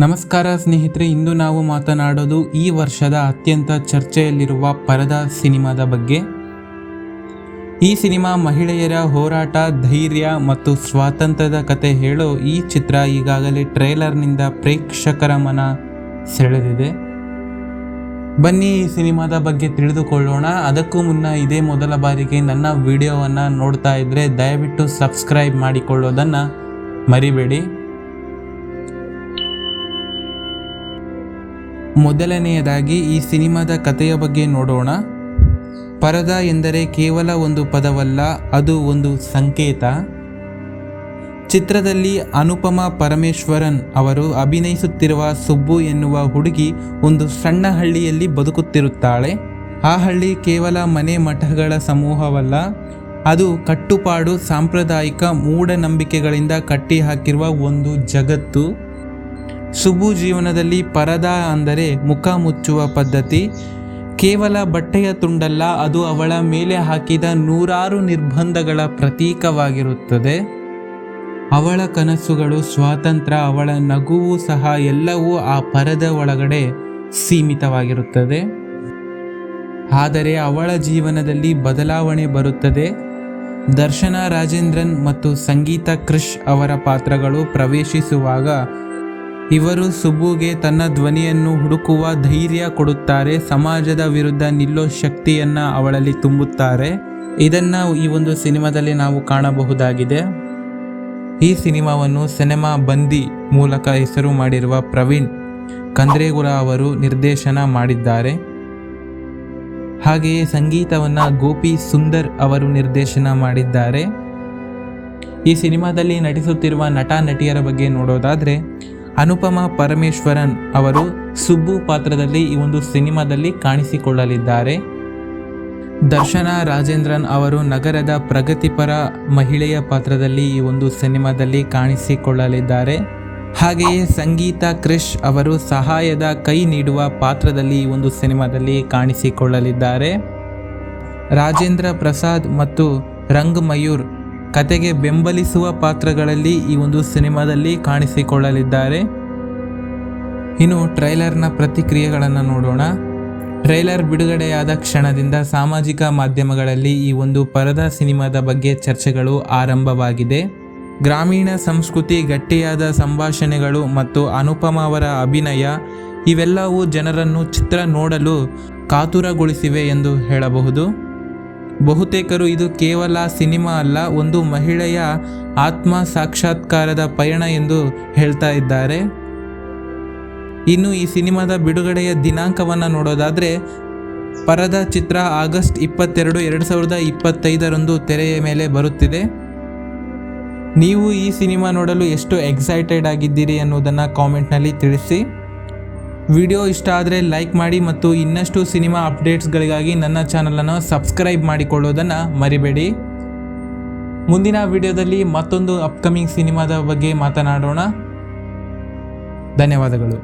ನಮಸ್ಕಾರ ಸ್ನೇಹಿತರೆ, ಇಂದು ನಾವು ಮಾತನಾಡೋದು ಈ ವರ್ಷದ ಅತ್ಯಂತ ಚರ್ಚೆಯಲ್ಲಿರುವ ಪರದ ಸಿನಿಮಾದ ಬಗ್ಗೆ. ಈ ಸಿನಿಮಾ ಮಹಿಳೆಯರ ಹೋರಾಟ, ಧೈರ್ಯ ಮತ್ತು ಸ್ವಾತಂತ್ರ್ಯದ ಕತೆ ಹೇಳೋ ಈ ಚಿತ್ರ ಈಗಾಗಲೇ ಟ್ರೇಲರ್ನಿಂದ ಪ್ರೇಕ್ಷಕರ ಮನ ಸೆಳೆದಿದೆ. ಬನ್ನಿ ಈ ಸಿನಿಮಾದ ಬಗ್ಗೆ ತಿಳಿದುಕೊಳ್ಳೋಣ. ಅದಕ್ಕೂ ಮುನ್ನ ಇದೇ ಮೊದಲ ಬಾರಿಗೆ ನನ್ನ ವಿಡಿಯೋವನ್ನು ನೋಡ್ತಾ ಇದ್ದರೆ ದಯವಿಟ್ಟು ಸಬ್ಸ್ಕ್ರೈಬ್ ಮಾಡಿಕೊಳ್ಳೋದನ್ನು ಮರಿಬೇಡಿ. ಮೊದಲನೆಯದಾಗಿ ಈ ಸಿನಿಮಾದ ಕಥೆಯ ಬಗ್ಗೆ ನೋಡೋಣ. ಪರದ ಎಂದರೆ ಕೇವಲ ಒಂದು ಪದವಲ್ಲ, ಅದು ಒಂದು ಸಂಕೇತ. ಚಿತ್ರದಲ್ಲಿ ಅನುಪಮ ಪರಮೇಶ್ವರನ್ ಅವರು ಅಭಿನಯಿಸುತ್ತಿರುವ ಸುಬ್ಬು ಎನ್ನುವ ಹುಡುಗಿ ಒಂದು ಸಣ್ಣ ಹಳ್ಳಿಯಲ್ಲಿ ಬದುಕುತ್ತಿರುತ್ತಾಳೆ. ಆ ಹಳ್ಳಿ ಕೇವಲ ಮನೆ ಮಠಗಳ ಸಮೂಹವಲ್ಲ, ಅದು ಕಟ್ಟುಪಾಡು, ಸಾಂಪ್ರದಾಯಿಕ ಮೂಢನಂಬಿಕೆಗಳಿಂದ ಕಟ್ಟಿಹಾಕಿರುವ ಒಂದು ಜಗತ್ತು. ಸುಬು ಜೀವನದಲ್ಲಿ ಪರದ ಅಂದರೆ ಮುಖ ಮುಚ್ಚುವ ಪದ್ಧತಿ. ಕೇವಲ ಬಟ್ಟೆಯ ತುಂಡಲ್ಲ, ಅದು ಅವಳ ಮೇಲೆ ಹಾಕಿದ ನೂರಾರು ನಿರ್ಬಂಧಗಳ ಪ್ರತೀಕವಾಗಿರುತ್ತದೆ. ಅವಳ ಕನಸುಗಳು, ಸ್ವಾತಂತ್ರ್ಯ, ಅವಳ ನಗುವು ಸಹ ಎಲ್ಲವೂ ಆ ಪರದ ಒಳಗಡೆ ಸೀಮಿತವಾಗಿರುತ್ತದೆ. ಆದರೆ ಅವಳ ಜೀವನದಲ್ಲಿ ಬದಲಾವಣೆ ಬರುತ್ತದೆ. ದರ್ಶನ ರಾಜೇಂದ್ರನ್ ಮತ್ತು ಸಂಗೀತ ಕೃಷ್ ಅವರ ಪಾತ್ರಗಳು ಪ್ರವೇಶಿಸುವಾಗ ಇವರು ಸುಬ್ಬುಗೆ ತನ್ನ ಧ್ವನಿಯನ್ನು ಹುಡುಕುವ ಧೈರ್ಯ ಕೊಡುತ್ತಾರೆ, ಸಮಾಜದ ವಿರುದ್ಧ ನಿಲ್ಲೋ ಶಕ್ತಿಯನ್ನ ಅವಳಲ್ಲಿ ತುಂಬುತ್ತಾರೆ. ಇದನ್ನ ಈ ಒಂದು ಸಿನಿಮಾದಲ್ಲಿ ನಾವು ಕಾಣಬಹುದಾಗಿದೆ. ಈ ಸಿನಿಮಾವನ್ನು ಸಿನಿಮಾ ಬಂದಿ ಮೂಲಕ ಹೆಸರು ಮಾಡಿರುವ ಪ್ರವೀಣ್ ಕಂದ್ರೇಗುರ ಅವರು ನಿರ್ದೇಶನ ಮಾಡಿದ್ದಾರೆ. ಹಾಗೆಯೇ ಸಂಗೀತವನ್ನು ಗೋಪಿ ಸುಂದರ್ ಅವರು ನಿರ್ದೇಶನ ಮಾಡಿದ್ದಾರೆ. ಈ ಸಿನಿಮಾದಲ್ಲಿ ನಟಿಸುತ್ತಿರುವ ನಟ, ನಟಿಯರ ಬಗ್ಗೆ ನೋಡೋದಾದ್ರೆ ಅನುಪಮ ಪರಮೇಶ್ವರನ್ ಅವರು ಸುಬ್ಬು ಪಾತ್ರದಲ್ಲಿ ಈ ಒಂದು ಸಿನಿಮಾದಲ್ಲಿ ಕಾಣಿಸಿಕೊಳ್ಳಲಿದ್ದಾರೆ. ದರ್ಶನ ರಾಜೇಂದ್ರನ್ ಅವರು ನಗರದ ಪ್ರಗತಿಪರ ಮಹಿಳೆಯ ಪಾತ್ರದಲ್ಲಿ ಈ ಒಂದು ಸಿನಿಮಾದಲ್ಲಿ ಕಾಣಿಸಿಕೊಳ್ಳಲಿದ್ದಾರೆ. ಹಾಗೆಯೇ ಸಂಗೀತ ಕ್ರಿಶ್ ಅವರು ಸಹಾಯದ ಕೈ ನೀಡುವ ಪಾತ್ರದಲ್ಲಿ ಈ ಒಂದು ಸಿನಿಮಾದಲ್ಲಿ ಕಾಣಿಸಿಕೊಳ್ಳಲಿದ್ದಾರೆ. ರಾಜೇಂದ್ರ ಪ್ರಸಾದ್ ಮತ್ತು ರಂಗ್ ಮಯೂರ್ ಕತೆಗೆ ಬೆಂಬಲಿಸುವ ಪಾತ್ರಗಳಲ್ಲಿ ಈ ಒಂದು ಸಿನಿಮಾದಲ್ಲಿ ಕಾಣಿಸಿಕೊಳ್ಳಲಿದ್ದಾರೆ. ಇನ್ನು ಟ್ರೈಲರ್ನ ಪ್ರತಿಕ್ರಿಯೆಗಳನ್ನು ನೋಡೋಣ. ಟ್ರೈಲರ್ ಬಿಡುಗಡೆಯಾದ ಕ್ಷಣದಿಂದ ಸಾಮಾಜಿಕ ಮಾಧ್ಯಮಗಳಲ್ಲಿ ಈ ಒಂದು ಪರದ ಸಿನಿಮಾದ ಬಗ್ಗೆ ಚರ್ಚೆಗಳು ಆರಂಭವಾಗಿದೆ. ಗ್ರಾಮೀಣ ಸಂಸ್ಕೃತಿ, ಗಟ್ಟಿಯಾದ ಸಂಭಾಷಣೆಗಳು ಮತ್ತು ಅನುಪಮ ಅವರ ಅಭಿನಯ ಇವೆಲ್ಲವೂ ಜನರನ್ನು ಚಿತ್ರ ನೋಡಲು ಕಾತುರಗೊಳಿಸಿವೆ ಎಂದು ಹೇಳಬಹುದು. ಬಹುತೇಕರು ಇದು ಕೇವಲ ಸಿನಿಮಾ ಅಲ್ಲ, ಒಂದು ಮಹಿಳೆಯ ಆತ್ಮ ಸಾಕ್ಷಾತ್ಕಾರದ ಪಯಣ ಎಂದು ಹೇಳ್ತಾ ಇದ್ದಾರೆ. ಇನ್ನು ಈ ಸಿನಿಮಾದ ಬಿಡುಗಡೆಯ ದಿನಾಂಕವನ್ನು ನೋಡೋದಾದರೆ, ಪರದ ಚಿತ್ರ ಆಗಸ್ಟ್ ಇಪ್ಪತ್ತೆರಡು, ಎರಡು ಸಾವಿರದ ಇಪ್ಪತ್ತೈದರಂದು ತೆರೆಯ ಮೇಲೆ ಬರುತ್ತಿದೆ. ನೀವು ಈ ಸಿನಿಮಾ ನೋಡಲು ಎಷ್ಟು ಎಕ್ಸೈಟೆಡ್ ಆಗಿದ್ದೀರಿ ಅನ್ನೋದನ್ನು ಕಾಮೆಂಟ್ನಲ್ಲಿ ತಿಳಿಸಿ. ವಿಡಿಯೋ ಇಷ್ಟ ಆದರೆ ಲೈಕ್ ಮಾಡಿ ಮತ್ತು ಇನ್ನಷ್ಟು ಸಿನಿಮಾ ಅಪ್ಡೇಟ್ಸ್ಗಳಿಗಾಗಿ ನನ್ನ ಚಾನಲನ್ನು ಸಬ್ಸ್ಕ್ರೈಬ್ ಮಾಡಿಕೊಳ್ಳೋದನ್ನು ಮರಿಬೇಡಿ. ಮುಂದಿನ ವಿಡಿಯೋದಲ್ಲಿ ಮತ್ತೊಂದು ಅಪ್ಕಮಿಂಗ್ ಸಿನಿಮಾದ ಬಗ್ಗೆ ಮಾತನಾಡೋಣ. ಧನ್ಯವಾದಗಳು.